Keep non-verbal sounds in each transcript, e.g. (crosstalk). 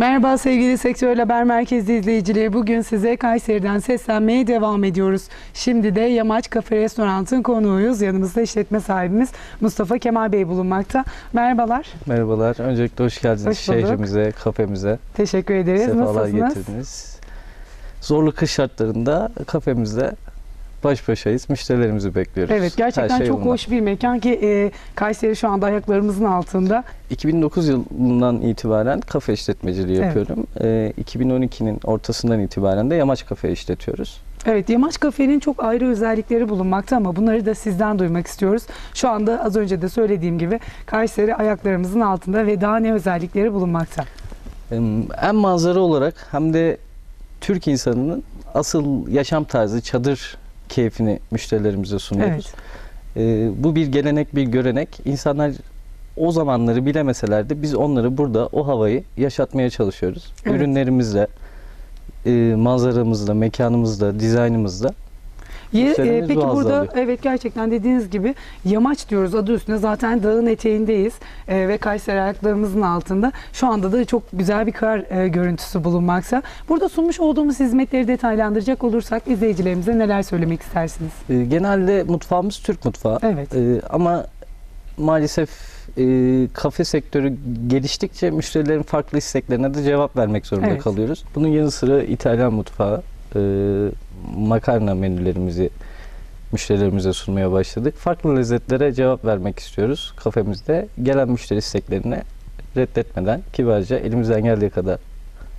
Merhaba sevgili Sektör Haber Merkezi izleyicileri. Bugün size Kayseri'den seslenmeye devam ediyoruz. Şimdi de Yamaç Kafe Restorant'ın konuğuyuz. Yanımızda işletme sahibimiz Mustafa Kemal Bey bulunmakta. Merhabalar. Merhabalar. Öncelikle hoş geldiniz Hoş bulduk. şehrimize, kafemize. Teşekkür ederiz. Sefalar Nasılsınız? getirdiniz. Zorlu kış şartlarında kafemizde baş başayız. Müşterilerimizi bekliyoruz. Evet gerçekten Her şey çok yolunda. hoş bir mekan ki e, Kayseri şu anda ayaklarımızın altında. 2009 yılından itibaren kafe işletmeciliği Evet. yapıyorum. Ee, 2012'nin ortasından itibaren de Yamaç Kafe işletiyoruz. Evet Yamaç Kafe'nin çok ayrı özellikleri bulunmakta ama bunları da sizden duymak istiyoruz. Şu anda az önce de söylediğim gibi Kayseri ayaklarımızın altında ve daha ne özellikleri bulunmakta. Hem manzara olarak hem de Türk insanının asıl yaşam tarzı çadır keyfini müşterilerimize sunuyoruz. Evet. Ee, bu bir gelenek, bir görenek. İnsanlar o zamanları bilemeseler de biz onları burada o havayı yaşatmaya çalışıyoruz. Evet. Ürünlerimizle, e, manzaramızla, mekanımızla, dizaynımızla. Ye- e, peki burada alıyor. evet gerçekten dediğiniz gibi yamaç diyoruz adı üstünde zaten dağın eteğindeyiz e, ve Kayseri ayaklarımızın altında. Şu anda da çok güzel bir kar e, görüntüsü bulunmakta. Burada sunmuş olduğumuz hizmetleri detaylandıracak olursak izleyicilerimize neler söylemek istersiniz? E, genelde mutfağımız Türk mutfağı. Evet. E, ama maalesef e, kafe sektörü geliştikçe müşterilerin farklı isteklerine de cevap vermek zorunda Evet. kalıyoruz. Bunun yanı sıra İtalyan mutfağı, e, makarna menülerimizi müşterilerimize sunmaya başladık. Farklı lezzetlere cevap vermek istiyoruz kafemizde. Gelen müşteri isteklerine reddetmeden kibarca elimizden geldiği kadar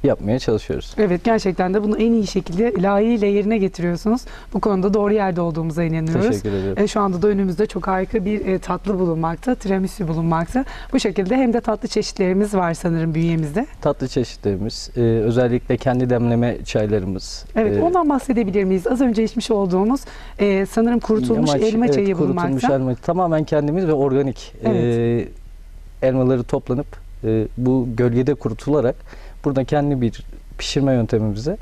yapmaya çalışıyoruz. Evet gerçekten de bunu en iyi şekilde layığıyla yerine getiriyorsunuz. Bu konuda doğru yerde olduğumuza inanıyoruz. Teşekkür ederim. E, şu anda da önümüzde çok harika bir e, tatlı bulunmakta, tiramisu bulunmakta. Bu şekilde hem de tatlı çeşitlerimiz var sanırım bünyemizde. Tatlı çeşitlerimiz, e, özellikle kendi demleme çaylarımız. Evet, e, ondan bahsedebilir miyiz? Az önce içmiş olduğumuz e, sanırım kurutulmuş Yamaç, elma evet, çayı kurutulmuş bulunmakta. elma. Tamamen kendimiz ve organik Evet. e, elmaları toplanıp e, bu gölgede kurutularak burada kendi bir pişirme yöntemimize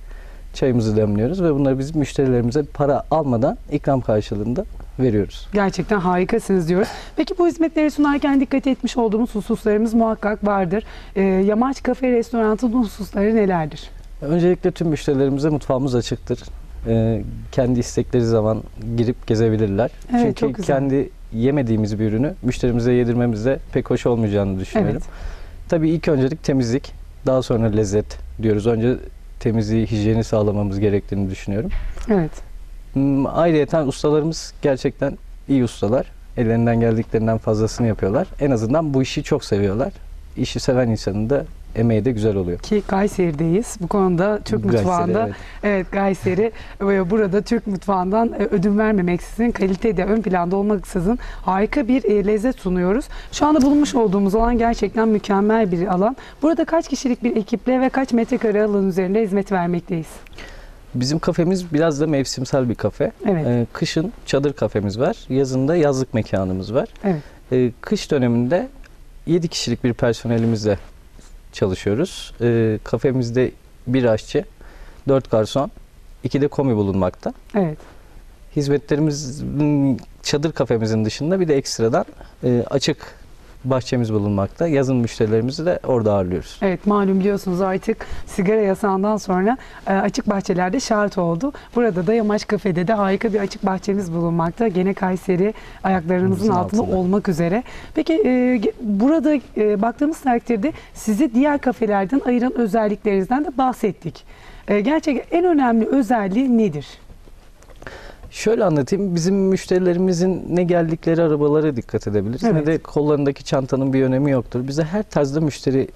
çayımızı demliyoruz ve bunları biz müşterilerimize para almadan ikram karşılığında veriyoruz. Gerçekten harikasınız diyoruz. Peki bu hizmetleri sunarken dikkat etmiş olduğumuz hususlarımız muhakkak vardır. E, Yamaç Kafe Restoranı'nın hususları nelerdir? Öncelikle tüm müşterilerimize mutfağımız açıktır. E, kendi istekleri zaman girip gezebilirler. Evet, Çünkü çok güzel. kendi yemediğimiz bir ürünü müşterimize yedirmemizde pek hoş olmayacağını düşünüyorum. Evet. Tabii ilk öncelik temizlik, daha sonra lezzet diyoruz. Önce temizliği, hijyeni sağlamamız gerektiğini düşünüyorum. Evet. Hmm, Ayrıyeten ustalarımız gerçekten iyi ustalar. Ellerinden geldiklerinden fazlasını yapıyorlar. En azından bu işi çok seviyorlar. İşi seven insanın da emeği de güzel oluyor. Ki Kayseri'deyiz. Bu konuda Türk Kayseri, mutfağında evet. evet Kayseri (laughs) burada Türk mutfağından e, ödün vermemeksizin kalite de ön planda olmaksızın harika bir e, lezzet sunuyoruz. Şu anda bulunmuş olduğumuz alan gerçekten mükemmel bir alan. Burada kaç kişilik bir ekiple ve kaç metrekare alan üzerinde hizmet vermekteyiz? Bizim kafemiz biraz da mevsimsel bir kafe. Evet. Ee, kışın çadır kafemiz var. Yazında yazlık mekanımız var. Evet. Ee, kış döneminde 7 kişilik bir personelimizle çalışıyoruz. Ee, kafemizde bir aşçı, 4 garson, 2 de komi bulunmakta. Evet. Hizmetlerimizin çadır kafemizin dışında bir de ekstradan e, açık bahçemiz bulunmakta. Yazın müşterilerimizi de orada ağırlıyoruz. Evet malum biliyorsunuz artık sigara yasağından sonra e, açık bahçelerde şart oldu. Burada da Yamaç Kafe'de de harika bir açık bahçemiz bulunmakta. Gene Kayseri ayaklarınızın altında, altında. olmak üzere. Peki e, burada e, baktığımız takdirde sizi diğer kafelerden ayıran özelliklerinizden de bahsettik. E, gerçekten en önemli özelliği nedir? Şöyle anlatayım. Bizim müşterilerimizin ne geldikleri arabalara dikkat edebiliriz. Evet. Ne de kollarındaki çantanın bir önemi yoktur. Bize her tarzda müşteri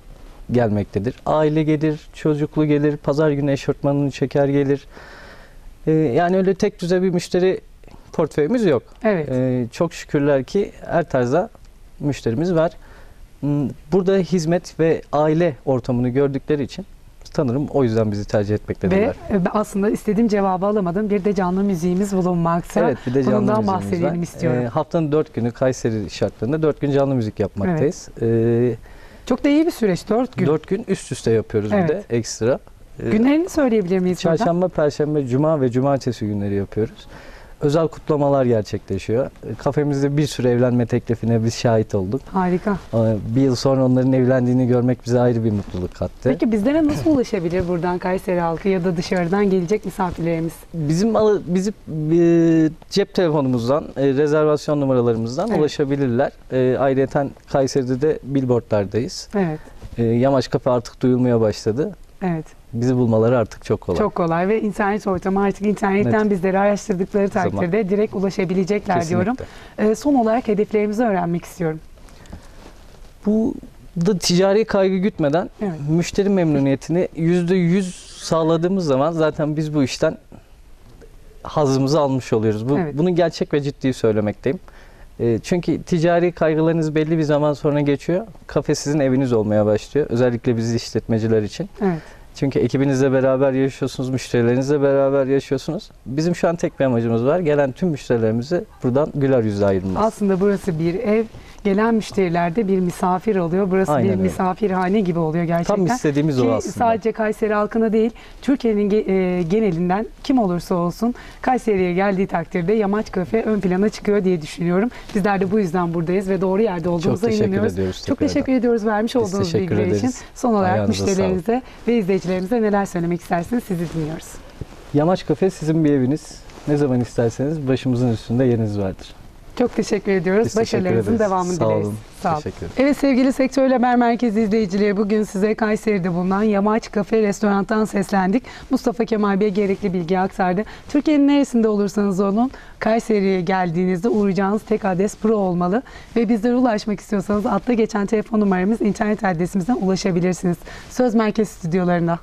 gelmektedir. Aile gelir, çocuklu gelir, pazar günü eşofmanını çeker gelir. Ee, yani öyle tek düze bir müşteri portföyümüz yok. Evet. Ee, çok şükürler ki her tarzda müşterimiz var. Hmm, Burada hizmet ve aile ortamını gördükleri için sanırım o yüzden bizi tercih etmektedirler. Ve e, aslında istediğim cevabı alamadım. Bir de canlı müziğimiz bulunmakta. Evet bir de canlı Bundan müziğimiz bahsedelim var. istiyorum. Ee, haftanın dört günü Kayseri şartlarında dört gün canlı müzik yapmaktayız. Ee, Çok da iyi bir süreç. Dört gün. Dört gün üst üste yapıyoruz bir Evet. de ekstra. Ee, Günlerini söyleyebilir miyiz burada? Çarşamba, Perşembe, Cuma ve Cumartesi günleri yapıyoruz. Özel kutlamalar gerçekleşiyor. E, Kafemizde bir sürü evlenme teklifine biz şahit olduk. Harika. E, Bir yıl sonra onların evlendiğini görmek bize ayrı bir mutluluk kattı. Peki bizlere nasıl ulaşabilir buradan Kayseri halkı ya da dışarıdan gelecek misafirlerimiz? Bizim bizim e, cep telefonumuzdan, rezervasyon numaralarımızdan Evet. ulaşabilirler. Ayrıca Kayseri'de de billboardlardayız. Evet. Yamaç Kafe artık duyulmaya başladı. Evet. Bizi bulmaları artık çok kolay. Çok kolay ve internet ortamı artık internetten Evet. bizleri araştırdıkları Zaman. takdirde direkt ulaşabilecekler Kesinlikle. diyorum. Ee, son olarak hedeflerimizi öğrenmek istiyorum. Bu da ticari kaygı gütmeden Evet. müşteri memnuniyetini yüzde yüz sağladığımız zaman zaten biz bu işten hazımızı almış oluyoruz. Bu, Evet. Bunu gerçek ve ciddi söylemekteyim. E, çünkü ticari kaygılarınız belli bir zaman sonra geçiyor. Kafe sizin eviniz olmaya başlıyor. Özellikle biz işletmeciler için. Evet. Çünkü ekibinizle beraber yaşıyorsunuz, müşterilerinizle beraber yaşıyorsunuz. Bizim şu an tek bir amacımız var. Gelen tüm müşterilerimizi buradan güler yüzle ayırmak. Aslında burası bir ev. Gelen müşteriler de bir misafir oluyor. Burası Aynen bir öyle. misafirhane gibi oluyor gerçekten. Tam istediğimiz o Ki aslında. sadece Kayseri halkına değil, Türkiye'nin e, genelinden kim olursa olsun Kayseri'ye geldiği takdirde Yamaç Kafe ön plana çıkıyor diye düşünüyorum. Bizler de bu yüzden buradayız ve doğru yerde Çok olduğumuza teşekkür inanıyoruz. ediyoruz. Çok tekrardan. teşekkür ediyoruz vermiş Biz olduğunuz bilgiler için. ederiz. Son olarak Ayağınıza müşterilerinize ve izleyicilerimize neler söylemek istersiniz sizi dinliyoruz. Yamaç Kafe sizin bir eviniz. Ne zaman isterseniz başımızın üstünde yeriniz vardır. Çok teşekkür ediyoruz. Biz Başarılarınızın devamını Sağ dileriz. olun. Sağ olun. Teşekkür ederim. Evet sevgili Sektör Haber Merkezi izleyicileri bugün size Kayseri'de bulunan Yamaç Kafe Restoran'tan seslendik. Mustafa Kemal Bey gerekli bilgi aktardı. Türkiye'nin neresinde olursanız olun Kayseri'ye geldiğinizde uğrayacağınız tek adres Pro olmalı. Ve bizlere ulaşmak istiyorsanız altta geçen telefon numaramız internet adresimizden ulaşabilirsiniz. Söz Merkez stüdyolarında.